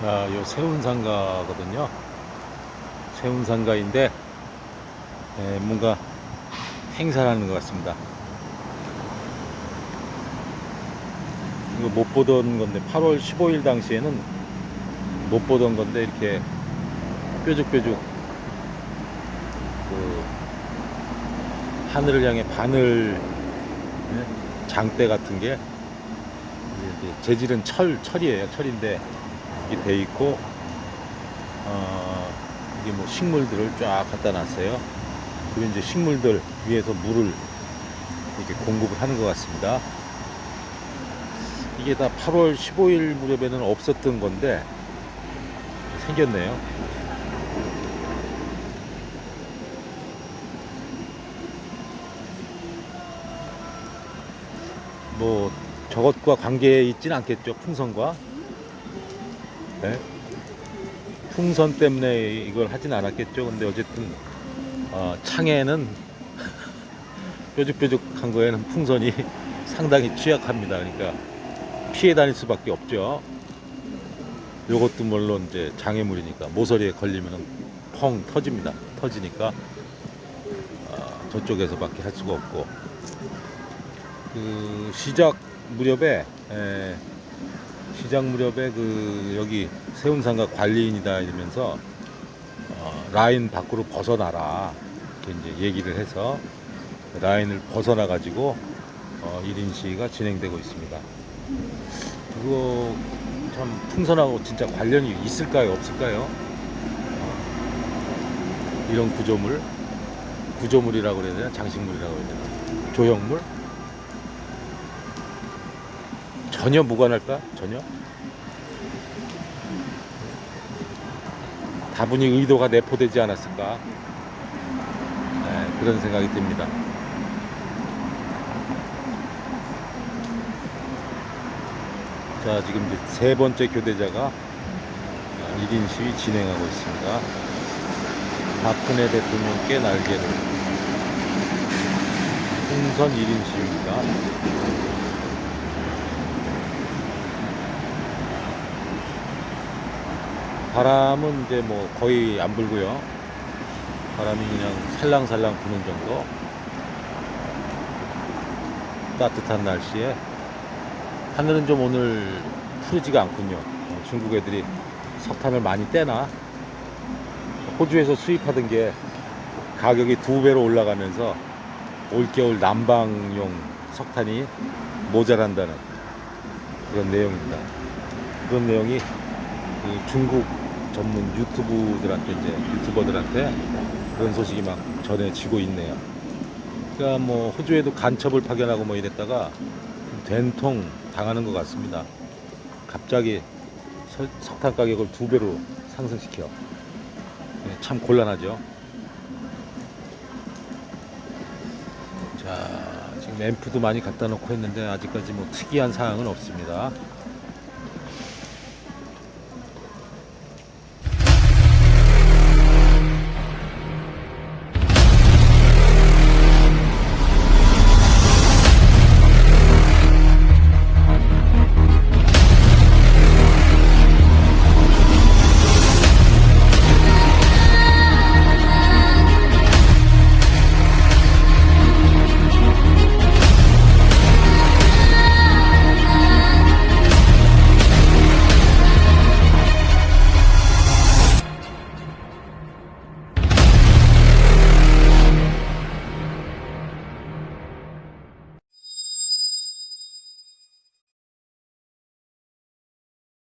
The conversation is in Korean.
자, 요 세운상가거든요. 세운상가인데 에, 뭔가 행사를 하는 것 같습니다. 이거 못 보던 건데 8월 15일 당시에는 못 보던 건데 이렇게 뾰족뾰족 그 하늘을 향해 바늘 예? 장대 같은 게 재질은 철 철이에요 철인데 이게 돼 있고 어, 이게 뭐 식물들을 쫙 갖다 놨어요. 그리고 이제 식물들 위에서 물을 이렇게 공급을 하는 것 같습니다. 이게 다 8월 15일 무렵에는 없었던 건데 생겼네요. 뭐 저것과 관계 있진 않겠죠 풍선과 네? 풍선 때문에 이걸 하진 않았겠죠. 근데 어쨌든 어, 창에는 뾰족뾰족한 거에는 풍선이 상당히 취약합니다. 그러니까 피해 다닐 수밖에 없죠. 요것도 물론 이제 장애물이니까 모서리에 걸리면 펑 터집니다. 터지니까 어, 저쪽에서밖에 할 수가 없고. 그 시작 무렵에 에, 시작 무렵에 그 여기 세운상가 관리인이다 이러면서 어, 라인 밖으로 벗어나라. 이렇게 이제 얘기를 해서 라인을 벗어나 가지고 어, 1인 시위가 진행되고 있습니다. 그거 참 풍선하고 진짜 관련이 있을까요? 없을까요? 어, 이런 구조물 구조물이라고 그래야 되나? 장식물이라고 해야 되나? 조형물 전혀 무관할까? 전혀? 다분히 의도가 내포되지 않았을까? 네, 그런 생각이 듭니다. 자, 지금 세 번째 교대자가 1인 시위 진행하고 있습니다. 박근혜 대통령께 날개를. 풍선 1인 시위입니다. 바람은 이제 뭐 거의 안 불고요. 바람이 그냥 살랑살랑 부는 정도. 따뜻한 날씨에 하늘은 좀 오늘 푸르지가 않군요. 어, 중국 애들이 석탄을 많이 떼나 호주에서 수입하던 게 가격이 두 배로 올라가면서 올겨울 난방용 석탄이 모자란다는 그런 내용입니다. 그런 내용이 그 중국 전문 유튜브들한테 이제 유튜버들한테 그런 소식이 막 전해지고 있네요. 그러니까 뭐 호주에도 간첩을 파견하고 뭐 이랬다가 된통 당하는 것 같습니다. 갑자기 설- 석탄 가격을 두 배로 상승시켜. 네, 참 곤란하죠. 자, 지금 앰프도 많이 갖다 놓고 했는데 아직까지 뭐 특이한 사항은 없습니다.